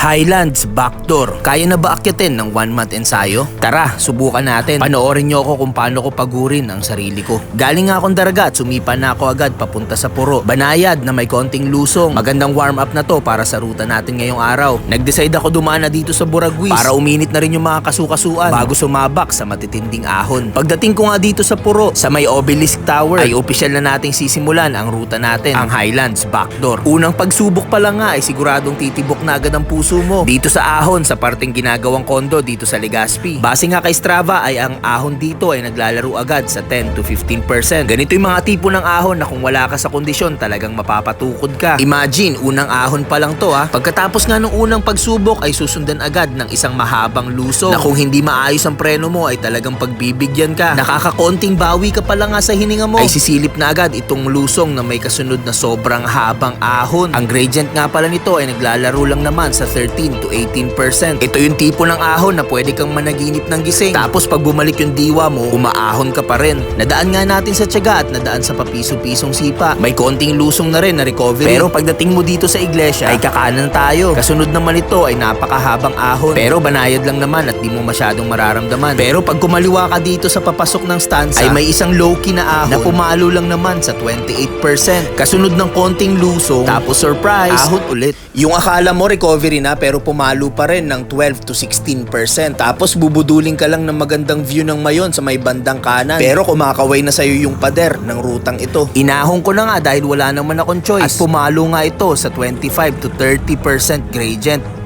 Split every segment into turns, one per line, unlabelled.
Highlands Backdoor. Kaya na ba akyatin ng one month ensayo? Tara, subukan natin. Panoorin nyo ako kung paano ko pagurin ang sarili ko. Galing nga akong daraga at sumipa na ako agad papunta sa puro. Banayad na may konting lusong. Magandang warm up na to para sa ruta natin ngayong araw. Nag-decide ako dumaan na dito sa Buragwis para uminit na rin yung mga kasukasuan bago sumabak sa matitinding ahon. Pagdating ko nga dito sa puro, sa may obelisk tower, ay opisyal na nating sisimulan ang ruta natin, ang Highlands Backdoor. Unang pagsubok pa lang nga ay siguradong titibok na agad ang puso mo. Dito sa ahon, sa parteng ginagawang kondo dito sa Legazpi. Base nga kay Strava ay ang ahon dito ay naglalaro agad sa 10 to 15%. Ganito yung mga tipo ng ahon na kung wala ka sa kondisyon talagang mapapatukod ka. Imagine, unang ahon pa lang to ha. Pagkatapos nga ng unang pagsubok ay susundan agad ng isang mahabang lusong na kung hindi maayos ang preno mo ay talagang pagbibigyan ka. Nakakakonting bawi ka pa lang nga sa hininga mo ay sisilip na agad itong lusong na may kasunod na sobrang habang ahon. Ang gradient nga pala nito ay naglalaro lang naman sa 13 to 18%. Ito yung tipo ng ahon na pwede kang managinip ng gising. Tapos pag bumalik yung diwa mo, umaahon ka pa rin. Nadaan nga natin sa tiyaga at nadaan sa papiso-pisong sipa. May konting lusong na rin na recovery. Pero pagdating mo dito sa iglesia, ay kakanan tayo. Kasunod naman ito ay napakahabang ahon. Pero banayad lang naman at di mo masyadong mararamdaman. Pero pag kumaliwa ka dito sa papasok ng stanza, ay may isang low-key na ahon na pumalo lang naman sa 28%. Kasunod ng konting lusong, tapos surprise, ahon ulit. Yung akala mo recovery na pero pumalo pa rin ng 12 to 16%. Tapos bubuduling ka lang ng magandang view ng mayon sa may bandang kanan. Pero kumakaway na sa'yo yung pader ng rutang ito. Inahon ko na nga dahil wala naman akong choice. At pumalo nga ito sa 25 to 30% gradient.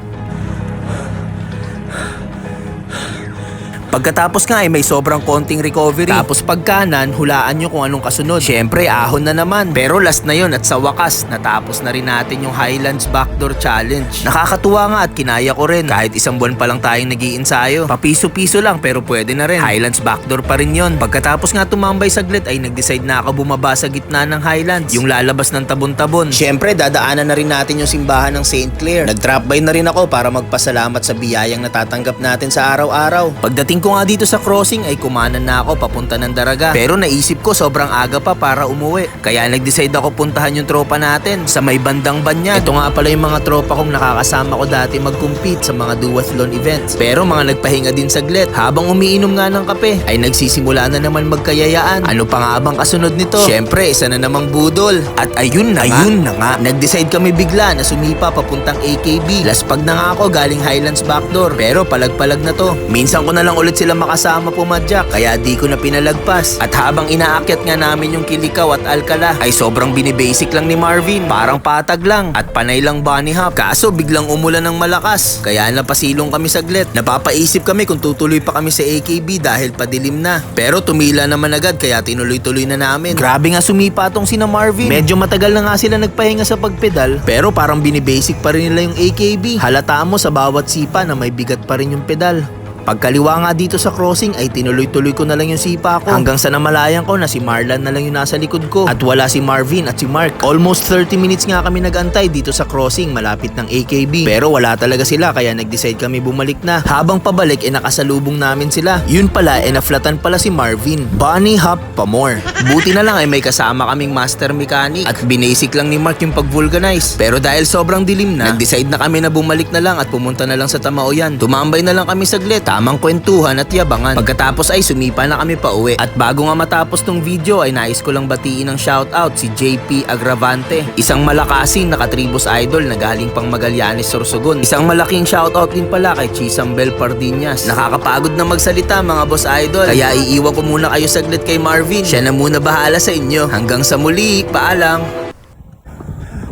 Pagkatapos nga ay may sobrang konting recovery. Tapos pagkanan, hulaan nyo kung anong kasunod. Siyempre, ahon na naman. Pero last na yon at sa wakas, natapos na rin natin yung Highlands Backdoor Challenge. Nakakatuwa nga at kinaya ko rin. Kahit isang buwan pa lang tayong nag iinsayo Papiso-piso lang pero pwede na rin. Highlands Backdoor pa rin yon. Pagkatapos nga tumambay saglit ay nag-decide na ako bumaba sa gitna ng Highlands. Yung lalabas ng tabon-tabon. Siyempre, dadaanan na rin natin yung simbahan ng St. Clair. Nag-drop by na rin ako para magpasalamat sa biyayang natatanggap natin sa araw-araw. Pagdating ko nga dito sa crossing ay kumanan na ako papunta ng Daraga. Pero naisip ko sobrang aga pa para umuwi. Kaya nag-decide ako puntahan yung tropa natin sa may bandang banyan. Ito nga pala yung mga tropa kong nakakasama ko dati mag-compete sa mga duathlon events. Pero mga nagpahinga din saglit. Habang umiinom nga ng kape ay nagsisimula na naman magkayayaan. Ano pa nga bang kasunod nito? Syempre, isa na namang budol. At ayun na ayun na nga. Nag-decide kami bigla na sumipa papuntang AKB. Laspag na nga ako galing Highlands Backdoor. Pero palag-palag na to. Minsan ko na lang ulit sila makasama pumadyak kaya di ko na pinalagpas. At habang inaakyat nga namin yung Kilikaw at Alcala ay sobrang binibasic lang ni Marvin. Parang patag lang at panay lang bunny hop. Kaso biglang umulan ng malakas kaya napasilong kami saglit. Napapaisip kami kung tutuloy pa kami sa AKB dahil padilim na. Pero tumila naman agad kaya tinuloy-tuloy na namin. Grabe nga sumipa tong sina Marvin. Medyo matagal na nga sila nagpahinga sa pagpedal pero parang binibasic pa rin nila yung AKB. Halata mo sa bawat sipa na may bigat pa rin yung pedal. Pagkaliwa nga dito sa crossing ay tinuloy-tuloy ko na lang yung sipa ko hanggang sa namalayan ko na si Marlan na lang yung nasa likod ko at wala si Marvin at si Mark. Almost 30 minutes nga kami nagantay dito sa crossing malapit ng AKB pero wala talaga sila kaya nag-decide kami bumalik na. Habang pabalik ay nakasalubong namin sila. Yun pala ay naflatan pala si Marvin. Bunny hop pa more. Buti na lang ay may kasama kaming master mechanic at binasic lang ni Mark yung pag-vulcanize. Pero dahil sobrang dilim na, nag-decide na kami na bumalik na lang at pumunta na lang sa Tamaoyan. Tumambay na lang kami saglit tamang kwentuhan at yabangan. Pagkatapos ay sumipa na kami pa uwi. At bago nga matapos tong video ay nais ko lang batiin ng shoutout si JP Agravante. Isang malakasing nakatribos idol na galing pang Magallanes, Sorsogon. Isang malaking shoutout din pala kay Chisambel Pardinas. Nakakapagod na magsalita mga boss idol. Kaya iiwan ko muna kayo saglit kay Marvin. Siya na muna bahala sa inyo. Hanggang sa muli, paalam.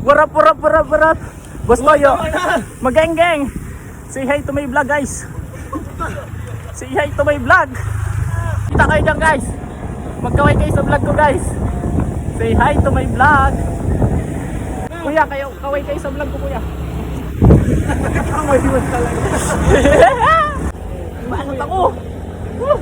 What up, what up? Boss Toyo, mageng-geng. Say hi to my vlog, guys. Say hi to my vlog. Kita kayo dyan, guys. Magkaway kayo sa vlog ko, guys. Say hi to my vlog. Kuya, kayo, kaway kayo sa vlog ko, kuya. Kaway mo talaga. Manat ako. Woo!